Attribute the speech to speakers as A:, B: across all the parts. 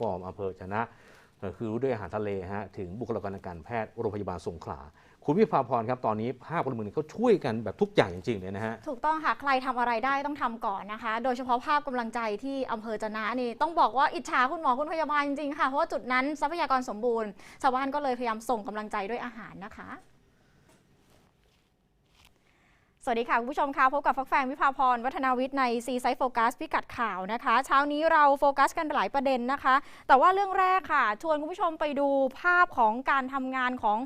A: กอมอำเภอชนะ คือรู้ด้วยอาหารทะเลฮะถึงบุคลากรทางการแพทย์โรงพยาบาลสงขลาคุณวิภาพรครับตอนนี้ภาคพลเมืองเขาช่วยกันแบบทุกอย่างจริงๆเลยนะฮะ
B: ถูกต้องค่ะ ใครทำอะไรได้ต้องทำก่อนนะคะ โดยเฉพาะภาพกำลังใจที่อำเภอจะนะนี่ต้องบอกว่าอิจฉาคุณหมอคุณพยาบาลจริงๆค่ะเพราะว่าจุดนั้นทรัพยากรสมบูรณ์ชาวบ้านก็เลยพยายามส่งกำลังใจด้วยอาหารนะคะ สวัสดีค่ะคุณผู้ชมคะพบกับฟักแฟงวิภาพรวัฒนาวิทย์ในซีไซส์โฟกัสพิกัดข่าวนะคะ เช้านี้เราโฟกัสกันหลายประเด็นนะคะ แต่ว่าเรื่องแรกค่ะ ชวนคุณผู้ชมไปดูภาพของการทำงานของ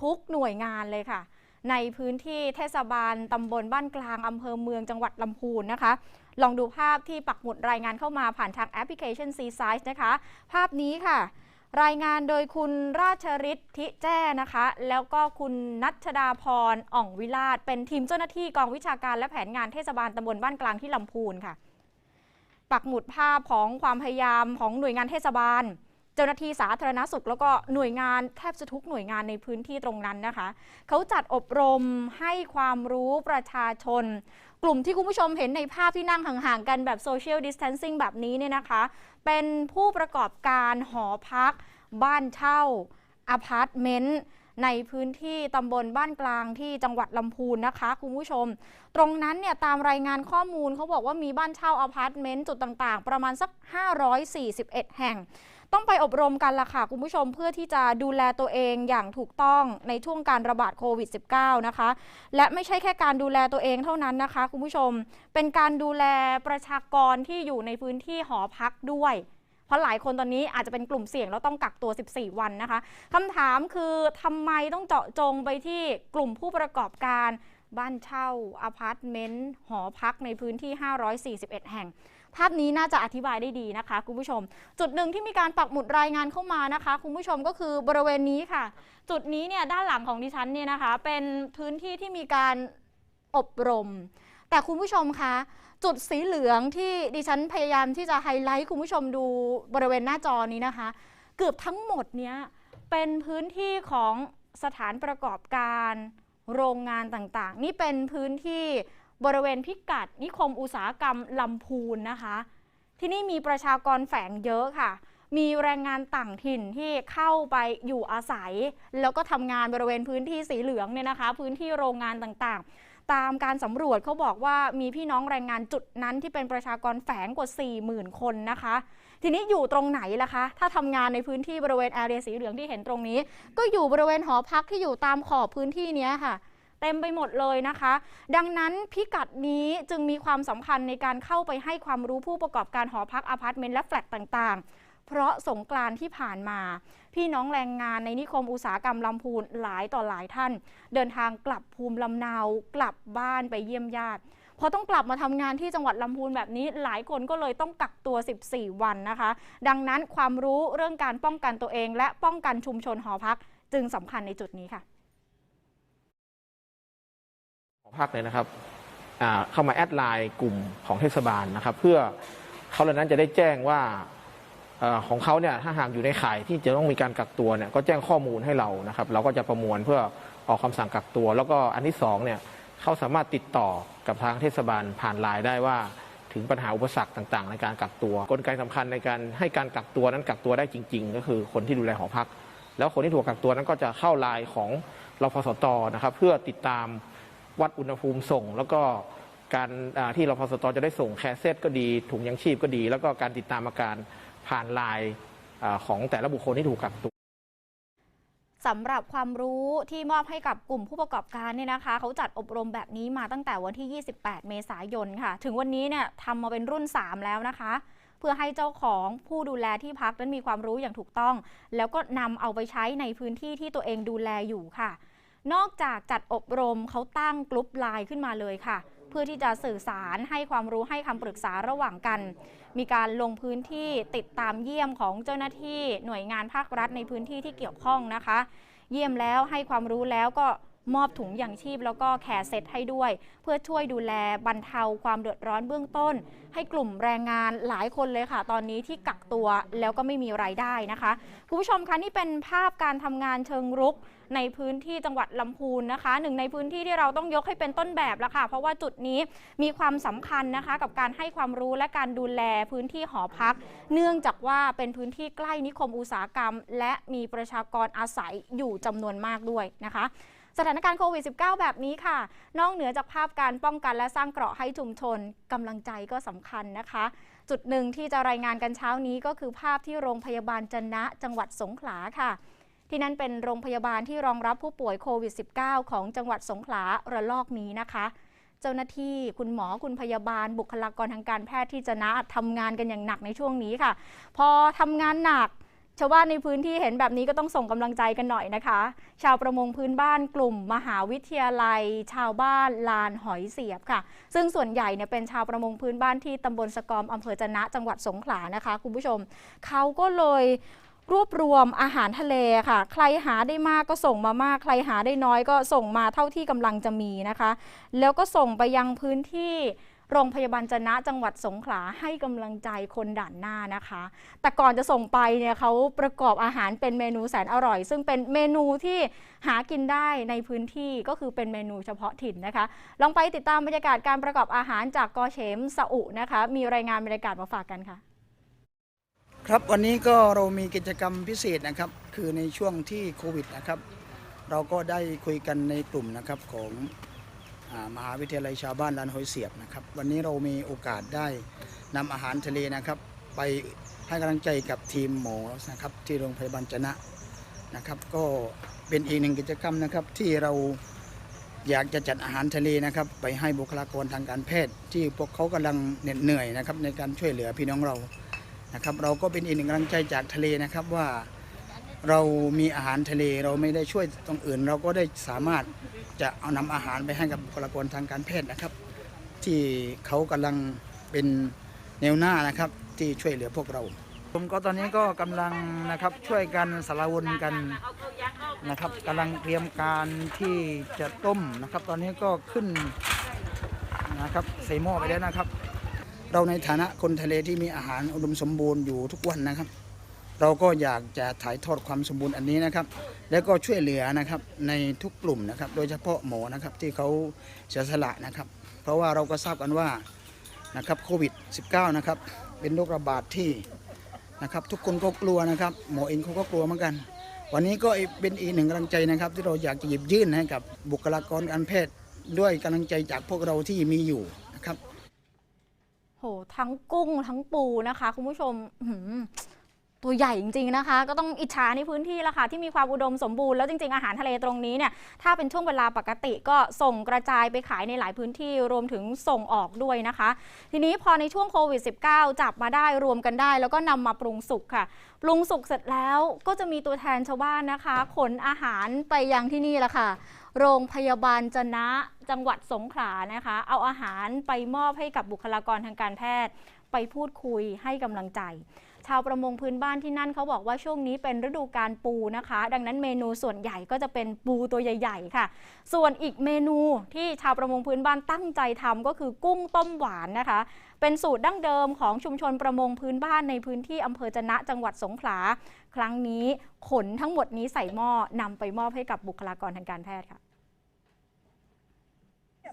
B: ทุกหน่วยงานเลยค่ะ ในพื้นที่เทศบาลตำบลบ้านกลางอำเภอเมืองจังหวัดลำพูนนะคะ ลองดูภาพที่ปักหมุดรายงานเข้ามาผ่านทางแอปพลิเคชัน C Size นะคะ ภาพนี้ค่ะ รายงานโดยคุณราชริศทิแจ้นะคะ แล้วก็คุณนัชดาพรอ่องวิลาศเป็นทีมเจ้าหน้าที่กองวิชาการและแผนงานเทศบาลตำบลบ้านกลางที่ลำพูนค่ะ ปักหมุดภาพของความพยายามของหน่วยงานเทศบาล เจ้าหน้าที่สาธารณสุข แล้วก็หน่วยงานแทบจะทุกหน่วยงานในพื้นที่ตรงนั้นนะคะ เขาจัดอบรมให้ความรู้ประชาชน กลุ่มที่คุณผู้ชมเห็นในภาพที่นั่งห่างๆกันแบบโซเชียลดิส a ทนซิ่งแบบนี้เนี่ยนะคะ เป็นผู้ประกอบการหอพัก บ้านเช่าอพาร์ตเมนต์ในพื้นที่ตำบลบ้านกลางที่จังหวัดลำพูนนะคะ คุณผู้ชม ตรงนั้นเนี่ยตามรายงานข้อมูลเขาบอกว่ามีบ้านเช่าอพาร์ตเมนต์จุดต่างๆ ประมาณสัก 541 แห่ง ต้องไปอบรมกันละค่ะ คุณผู้ชมเพื่อที่จะดูแลตัวเองอย่างถูกต้องในช่วงการระบาดโควิด -19 นะคะ และไม่ใช่แค่การดูแลตัวเองเท่านั้นนะคะ คุณผู้ชมเป็นการดูแลประชากรที่อยู่ในพื้นที่หอพักด้วย เพราะหลายคนตอนนี้อาจจะเป็นกลุ่มเสี่ยงแล้วต้องกักตัว 14 วันนะคะคำถามคือทำไมต้องเจาะจงไปที่กลุ่มผู้ประกอบการบ้านเช่าอพาร์ตเมนต์หอพักในพื้นที่ 541 แห่งภาพนี้น่าจะอธิบายได้ดีนะคะ คุณผู้ชม จุดหนึ่งที่มีการปักหมุดรายงานเข้ามานะคะ คุณผู้ชมก็คือบริเวณนี้ค่ะ จุดนี้เนี่ยด้านหลังของดิฉันเนี่ยนะคะ เป็นพื้นที่ที่มีการอบรม แต่คุณผู้ชมคะ จุดสีเหลืองที่ดิฉันพยายามที่จะไฮไลท์คุณผู้ชมดูบริเวณหน้าจอนี้นะคะ เกือบทั้งหมดเนี้ยเป็นพื้นที่ของสถานประกอบการ โรงงานต่างๆ นี่เป็นพื้นที่บริเวณพิกัด นิคมอุตสาหกรรมลำพูนนะคะ ที่นี่มีประชากรแฝงเยอะค่ะ มีแรงงานต่างถิ่นที่เข้าไปอยู่อาศัย แล้วก็ทำงานบริเวณพื้นที่สีเหลืองเนี่ยนะคะ พื้นที่โรงงานต่างๆ ตามการสำรวจเขาบอกว่ามีพี่น้องแรงงานจุดนั้นที่เป็นประชากรแฝงกว่า 40,000 คนนะคะ ทีนี้อยู่ตรงไหนล่ะคะ ถ้าทำงานในพื้นที่บริเวณแอเรียสีเหลืองที่เห็นตรงนี้ ก็อยู่บริเวณหอพักที่อยู่ตามขอบพื้นที่นี้ค่ะเต็มไปหมดเลยนะคะ ดังนั้นพิกัดนี้จึงมีความสำคัญในการเข้าไปให้ความรู้ผู้ประกอบการหอพักอพาร์ตเมนต์และแฟลตต่างๆ เพราะสงกรานที่ผ่านมา พี่น้องแรงงานในนิคมอุตสาหกรรมลำพูนหลายต่อหลายท่าน เดินทางกลับภูมิลำเนากลับบ้านไปเยี่ยมญาติพอต้องกลับมาทำงานที่จังหวัดลำพูนแบบนี้หลายคนก็เลยต้องกักตัว 14 วันนะคะ ดังนั้นความรู้เรื่องการป้องกันตัวเอง และป้องกันชุมชนหอพักจึงสำคัญในจุดนี้ค่ะ
C: หอพักเนี่ยนะครับเข้ามาแอดไลน์กลุ่มของเทศบาลนะครับ เพื่อเขาเหล่านั้นจะได้แจ้งว่า ของเขาเนี่ยถ้าหากอยู่ในข่ายที่จะต้องมีการกักตัวเนี่ยก็แจ้งข้อมูลให้เรานะครับ เราก็จะประมวลเพื่อออกคำสั่งกักตัว แล้วก็อันที่สองเนี่ยเขาสามารถติดต่อกับทางเทศบาลผ่านไลน์ได้ว่าถึงปัญหาอุปสรรคต่างๆ ในการกักตัว กลไกสำคัญในการให้การกักตัวนั้นกักตัวได้จริง ๆ ก็คือคนที่ดูแลหอพัก แล้วคนที่ถูกกักตัวนั้นก็จะเข้าไลน์ของรพสตนะครับ เพื่อติดตามวัดอุณหภูมิส่ง แล้วก็การที่รพสตจะได้ส่งแคสเซ็ตก็ดีถุงยังชีพก็ดี แล้วก็การติดตามอาการ ผ่านลน์อ่าของแต่ละบุคคลที่ถูกกักตัว
B: สำหรับความรู้ที่มอบให้กับกลุ่มผู้ประกอบการเนี่ยนะคะ เขาจัดอบรมแบบนี้มาตั้งแต่วันที่ 28 เมษายนค่ะ ถึงวันนี้เนี่ยทำมาเป็นรุ่น 3 แล้วนะคะ เพื่อให้เจ้าของผู้ดูแลที่พักนั้นมีความรู้อย่างถูกต้อง แล้วก็นำเอาไปใช้ในพื้นที่ที่ตัวเองดูแลอยู่ค่ะ นอกจากจัดอบรมเขาตั้งกลุ่มไลน์ขึ้นมาเลยค่ะ พื่อที่จะสื่อสารให้ความรู้ให้คำปรึกษาระหว่างกัน มีการลงพื้นที่ติดตามเยี่ยมของเจ้าหน้าที่หน่วยงานภาครัฐในพื้นที่ที่เกี่ยวข้องนะคะ เยี่ยมแล้วให้ความรู้แล้วก็ มอบถุงยางชีพ แล้วก็แคร์เซตให้ด้วย เพื่อช่วยดูแลบรรเทาความเดือดร้อนเบื้องต้น ให้กลุ่มแรงงานหลายคนเลยค่ะ ตอนนี้ที่กักตัวแล้วก็ไม่มีรายได้นะคะคุณผู้ชมคะนี่เป็นภาพการทำงานเชิงรุกในพื้นที่จังหวัดลำพูนนะคะหนึ่งในพื้นที่ที่เราต้องยกให้เป็นต้นแบบแล้วค่ะ เพราะว่าจุดนี้มีความสำคัญนะคะ กับการให้ความรู้และการดูแลพื้นที่หอพัก เนื่องจากว่าเป็นพื้นที่ใกล้นิคมอุตสาหกรรม และมีประชากรอาศัยอยู่จำนวนมากด้วยนะคะ สถานการณ์โควิด -19 แบบนี้ค่ะ นอกเหนือจากภาพการป้องกันและสร้างเกราะให้ชุมชนกำลังใจก็สำคัญนะคะ จุดหนึ่งที่จะรายงานกันเช้านี้ก็คือภาพที่โรงพยาบาลจันนะจังหวัดสงขลาค่ะ ที่นั่นเป็นโรงพยาบาลที่รองรับผู้ป่วยโควิด -19 ของจังหวัดสงขลาระลอกนี้นะคะเจ้าหน้าที่คุณหมอคุณพยาบาล บุคลากรทางการแพทย์ที่จะนะทำงานกันอย่างหนักในช่วงนี้ค่ะ พอทำงานหนัก ชาวบ้านในพื้นที่เห็นแบบนี้ก็ต้องส่งกำลังใจกันหน่อยนะคะ ชาวประมงพื้นบ้านกลุ่ม มหาวิทยาลัย ชาวบ้านลานหอยเสียบค่ะ ซึ่งส่วนใหญ่เนี่ยเป็นชาวประมงพื้นบ้านที่ตำบลสกอมอำเภอจนะจังหวัดสงขลานะคะ คุณผู้ชม เขาก็เลยรวบรวมอาหารทะเลค่ะ ใครหาได้มากก็ส่งมามาก ใครหาได้น้อยก็ส่งมาเท่าที่กำลังจะมีนะคะ แล้วก็ส่งไปยังพื้นที่ โรงพยาบาลจนะจังหวัดสงขลาให้กำลังใจคนด่านหน้านะคะ แต่ก่อนจะส่งไปเนี่ยเขาประกอบอาหารเป็นเมนูแสนอร่อย ซึ่งเป็นเมนูที่หากินได้ในพื้นที่ก็คือเป็นเมนูเฉพาะถิ่นนะคะ ลองไปติดตามบรรยากาศการประกอบอาหารจากกอเฉมสอุนะคะ มีรายงานบรรยากาศมาฝากกันค่ะ
D: ครับวันนี้ก็เรามีกิจกรรมพิเศษนะครับ คือในช่วงที่โควิดนะครับ เราก็ได้คุยกันในกลุ่มนะครับของ มหาวิทยาลัยชาวบ้านลานหอยเสียบนะครับ วันนี้เรามีโอกาสได้นำอาหารทะเลนะครับ ไปให้กำลังใจกับทีมหมอนะครับที่โรงพยาบาลจนะนะครับ ก็เป็นอีกหนึ่งกิจกรรมนะครับที่เราอยากจะจัดอาหารทะเลนะครับ ไปให้บุคลากรทางการแพทย์ ที่พวกเขากำลังเหน็ดเหนื่อยนะครับในการช่วยเหลือพี่น้องเรานะครับ เราก็เป็นอีกหนึ่งกำลังใจจากทะเลนะครับว่า เรามีอาหารทะเลเราไม่ได้ช่วยตรงอื่น เราก็ได้สามารถจะเอานำอาหารไปให้กับบุคลากรทางการแพทย์นะครับ ที่เขากำลังเป็นแนวหน้านะครับที่ช่วยเหลือพวกเรา ผมก็ตอนนี้ก็กำลังนะครับช่วยกันสารวนกันนะครับกำลังเตรียมการที่จะต้มนะครับ ตอนนี้ก็ขึ้นนะครับใส่หม้อไปแล้วนะครับ เราในฐานะคนทะเลที่มีอาหารอุดมสมบูรณ์อยู่ทุกวันนะครับ เราก็อยากจะถ่ายทอดความสมบูรณ์อันนี้นะครับ แล้วก็ช่วยเหลือนะครับในทุกกลุ่มนะครับ โดยเฉพาะหมอนะครับที่เขาเสียสละนะครับ เพราะว่าเราก็ทราบกันว่านะครับโควิด -19 นะครับเป็นโรคระบาดที่นะครับทุกคนก็กลัวนะครับ หมอเองเขาก็กลัวเหมือนกัน วันนี้ก็เป็นอีกหนึ่งกำลังใจนะครับ ที่เราอยากจะหยิบยื่นให้กับบุคลากรการแพทย์ด้วยกำลังใจจากพวกเราที่มีอยู่นะครับ
B: โหทั้งกุ้งทั้งปูนะคะ คุณผู้ชมอื ตัวใหญ่จริงๆนะคะ ก็ต้องอิจฉาในพื้นที่ละค่ะที่มีความอุดมสมบูรณ์แล้วจริงๆอาหารทะเลตรงนี้เนี่ยถ้าเป็นช่วงเวลาปกติก็ส่งกระจายไปขายในหลายพื้นที่รวมถึงส่งออกด้วยนะคะ ทีนี้พอในช่วงโควิด -19 จับมาได้รวมกันได้ แล้วก็นำมาปรุงสุกค่ะปรุงสุกเสร็จแล้วก็จะมีตัวแทนชาวบ้านนะคะ ขนอาหารไปยังที่นี่ละค่ะโรงพยาบาลจนะจังหวัดสงขลานะคะ เอาอาหารไปมอบให้กับบุคลากรทางการแพทย์ ไปพูดคุยให้กำลังใจ ชาวประมงพื้นบ้านที่นั่นเขาบอกว่าช่วงนี้เป็นฤดูการปูนะคะ ดังนั้นเมนูส่วนใหญ่ก็จะเป็นปูตัวใหญ่ ๆ ค่ะ ส่วนอีกเมนูที่ชาวประมงพื้นบ้านตั้งใจทำก็คือกุ้งต้มหวานนะคะ เป็นสูตรดั้งเดิมของชุมชนประมงพื้นบ้านในพื้นที่อำเภอจะนะจังหวัดสงขลา ครั้งนี้ขนทั้งหมดนี้ใส่หม้อนำไปมอบให้กับบุคลากรทางการแพทย์ค่ะ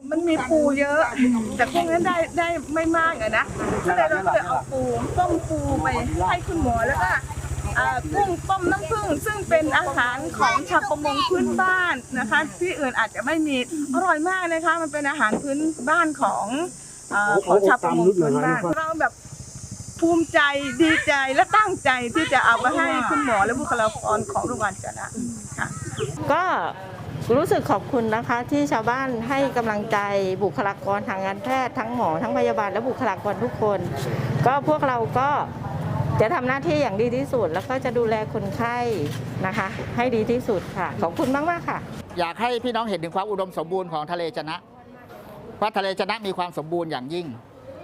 E: มันมีปูเยอะ แต่พวกนั้นได้ได้ไม่มากอะนะก็เลยเราก็เลยเอาปูต้มปูไปให้คุณหมอแล้วก็อ่ากุ้งต้มน้ำผึ้งซึ่งเป็นอาหารของชาวประมงพื้นบ้านนะคะ ที่อื่นอาจจะไม่มีอร่อยมากนะคะ มันเป็นอาหารพื้นบ้านของอ่าของชาวประมงพื้นบ้านเราแบบภูมิใจดีใจและตั้งใจที่จะเอาไปให้คุณหมอและบุคลากรของโรงพยาบาลจะนะค่ะ
F: ก็ รู้สึกขอบคุณนะคะที่ชาวบ้านให้กำลังใจบุคลากรทางการแพทย์ทั้งหมอทั้งพยาบาลและบุคลากรทุกคน ก็พวกเราก็จะทำหน้าที่อย่างดีที่สุด แล้วก็จะดูแลคนไข้นะคะ ให้ดีที่สุดค่ะ ขอบคุณมากมากค่ะ
G: อยากให้พี่น้องเห็นถึงความอุดมสมบูรณ์ของทะเลจนะว่าทะเลจนะมีความสมบูรณ์อย่างยิ่ง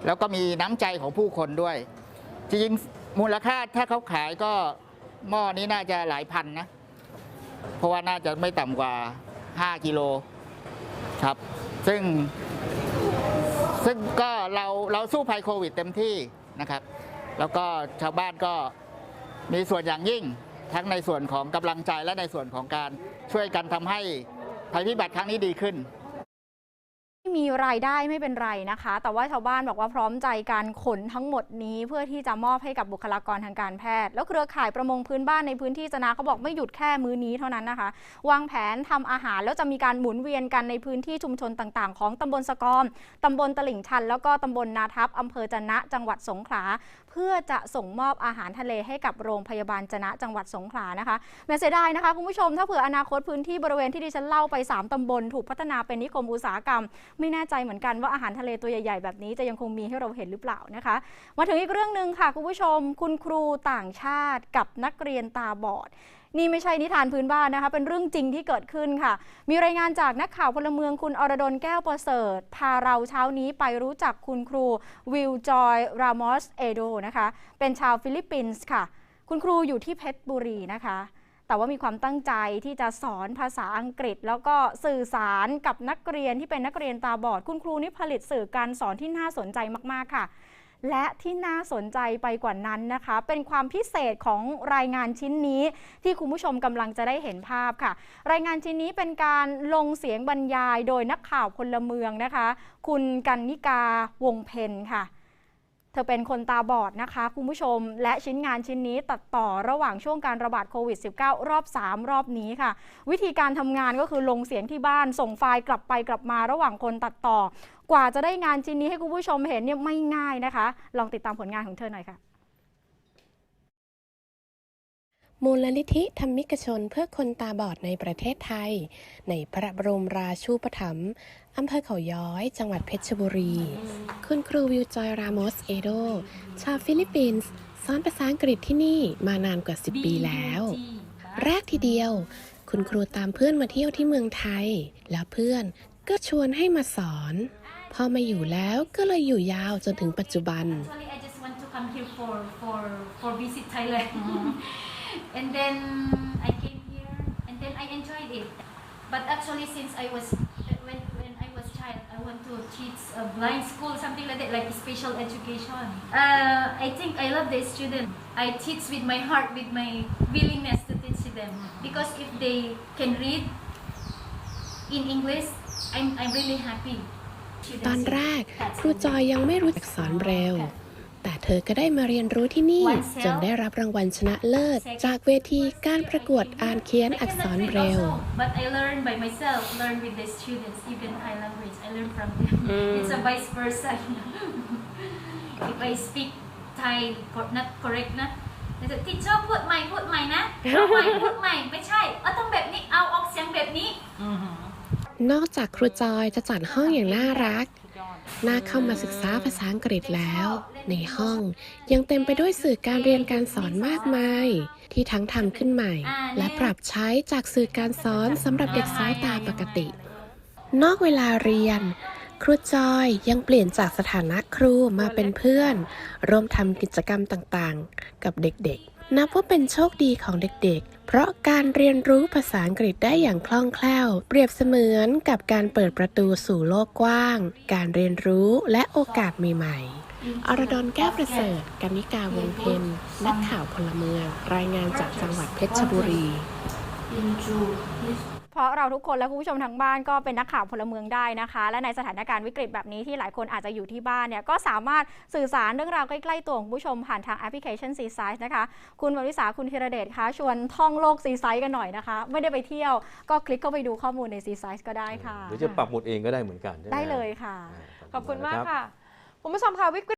G: แล้วก็มีน้ำใจของผู้คนด้วย จริงมูลค่าถ้าเขาขายก็หม้อนี้น่าจะหลายพันนะ เพราะว่าน่าจะไม่ต่ำกว่า 5กิโลครับ ซึ่ง ซึ่งก็เราเราสู้ภัยโควิดเต็มที่นะครับ แล้วก็ชาวบ้านก็มีส่วนอย่างยิ่งทั้งในส่วนของกำลังใจและในส่วนของการช่วยกันทำให้ภัยพิบัติครั้งนี้ดีขึ้น
B: ม่มีรายได้ไม่เป็นไรนะคะ แต่ว่าชาวบ้านบอกว่าพร้อมใจการขนทั้งหมดนี้ เพื่อที่จะมอบให้กับบุคลากรทางการแพทย์ แล้วเครือข่ายประมงพื้นบ้านในพื้นที่จนะเขาบอกไม่หยุดแค่มื้อนี้เท่านั้นนะคะ วางแผนทำอาหารแล้วจะมีการหมุนเวียนกันในพื้นที่ชุมชนต่างๆ ของตำบลสะกอมตำบลตลิ่งชัน แล้วก็ตำบลนาทับอำเภอจนะจังหวัดสงขลาเพื่อจะส่งมอบอาหารทะเลให้กับโรงพยาบาลจนะจังหวัดสงขลานะคะแม้เสียดายนะคะคุณผู้ชมถ้าเผื่ออนาคตพื้นที่บริเวณที่ดิฉันเล่าไป 3ตำบล ถูกพัฒนาเป็นนิคมอุตสาหกรรม ไม่แน่ใจเหมือนกันว่าอาหารทะเลตัวใหญ่ๆ แบบนี้จะยังคงมีให้เราเห็นหรือเปล่านะคะ มาถึงอีกเรื่องหนึ่งค่ะคุณผู้ชม คุณครูต่างชาติกับนักเรียนตาบอด นี่ไม่ใช่นิทานพื้นบ้านนะคะ เป็นเรื่องจริงที่เกิดขึ้นค่ะ มีรายงานจากนักข่าวพลเมืองคุณอรดลแก้วประเสริฐ พาเราเช้านี้ไปรู้จักคุณครูวิลจอยรามอสเอโดนะคะ เป็นชาวฟิลิปปินส์ค่ะ คุณครูอยู่ที่เพชรบุรีนะคะแต่ว่ามีความตั้งใจที่จะสอนภาษาอังกฤษ แล้วก็สื่อสารกับนักเรียนที่เป็นนักเรียนตาบอด คุณครูนี่ผลิตสื่อการสอนที่น่าสนใจมาก ๆ ค่ะ และที่น่าสนใจไปกว่านั้นนะคะ เป็นความพิเศษของรายงานชิ้นนี้ ที่คุณผู้ชมกำลังจะได้เห็นภาพค่ะ รายงานชิ้นนี้เป็นการลงเสียงบรรยายโดยนักข่าวพลเมืองนะคะ คุณกันนิกาวงเพนค่ะ เธอเป็นคนตาบอดนะคะคุณผู้ชม และชิ้นงานชิ้นนี้ตัดต่อระหว่างช่วงการระบาดโควิด -19 รอบ 3 รอบนี้ค่ะ วิธีการทำงานก็คือลงเสียงที่บ้าน ส่งไฟล์กลับไปกลับมาระหว่างคนตัดต่อ กว่าจะได้งานชิ้นนี้ให้คุณผู้ชมเห็นเนี่ยไม่ง่ายนะคะ ลองติดตามผลงานของเธอหน่อยค่ะ
H: มูลนิธิธรรมิกชนเพื่อคนตาบอดในประเทศไทย ในพระบรมราชูปถัมภ์อำเภอเขาย้อย จังหวัดเพชรบุรี คุณครูวิวจอยรามอสเอโด ชาวฟิลิปปินส์สอนภาษาอังกฤษที่นี่มานานกว่า 10 ปีแล้ว แรกทีเดียว คุณครูตามเพื่อนมาเที่ยวที่เมืองไทย แล้วเพื่อนก็ชวนให้มาสอน พอมาอยู่แล้วก็เลยอยู่ยาวจนถึงปัจจุบัน
I: Actually, I just want to come here for for for visit Thailand, and then I came here, and then I enjoyed it. But actually, since I was when when I was child, I want to teach a blind school, something like that, like special education. Uh, I think I love the student. I teach with my heart, with my willingness to teach them, because if they can read in English, I'm I'm really happy.
H: ตอนแรก ครูจอยยังไม่รู้จักสอนเบรล แต่เธอก็ได้มาเรียนรู้ที่นี่ จนได้รับรางวัลชนะเลิศ จากเวทีการประกวดอ่านเขียนอักษรเบรล
I: But I learn by myself, learn with the students, even Thai language. I learn from them. It's a vice versa. if I speak Thai cor- not correct นะแต่จะที่ชอบพูดใหม่พูดใหม่นะพูดใหม่พูดใหม่ไม่ใช่เออต้องแบบนี้เอาออกเสียงแบบนี้
H: นอกจากครูจอยจะจัดห้องอย่างน่ารัก น่าเข้ามาศึกษาภาษาอังกฤษแล้ว ในห้องยังเต็มไปด้วยสื่อการเรียนการสอนมากมาย ที่ทั้งทำขึ้นใหม่ และปรับใช้จากสื่อการสอนสำหรับเด็กสายตาปกติ นอกเวลาเรียน ครูจอยยังเปลี่ยนจากสถานะครูมาเป็นเพื่อน ร่วมทำกิจกรรมต่างๆ กับเด็กๆ นับว่าเป็นโชคดีของเด็กๆ เพราะการเรียนรู้ภาษาอังกฤษได้อย่างคล่องแคล่ว เปรียบเสมือนกับการเปิดประตูสู่โลกกว้าง การเรียนรู้และโอกาสใหม่ๆ อรดลแก้วประเสริฐกนิกาวงเพนนักข่าวพลเมือง รายงานจากจังหวัดเพชรบุรี
B: ราะเราทุกคนและคุณผู้ชมทางบ้านก็เป็นนักข่าวพลเมืองได้นะคะ และในสถานการณ์วิกฤตแบบนี้ที่หลายคนอาจจะอยู่ที่บ้านเนี่ยก็สามารถสื่อสารเรื่องราวใกล้ๆตัวของคุณผู้ชมผ่านทางแอปพลิเคชัน c s i z e นะคะ คุณวริษาคุณธีรเดชคะชวนท่องโลก c s i z e กันหน่อยนะคะ ไม่ได้ไปเที่ยวก็คลิกเข้าไปดูข้อมูลใน c s i z e ก็ได้ค่ะ
A: หรือจะปักหมุดเองก็ได้เหมือนกันใช่หม
B: ได้เลยค่ะา
J: ขอบคุณมาก
A: รับ
J: ค่ะคุณผู้ชมค่ะวิกฤต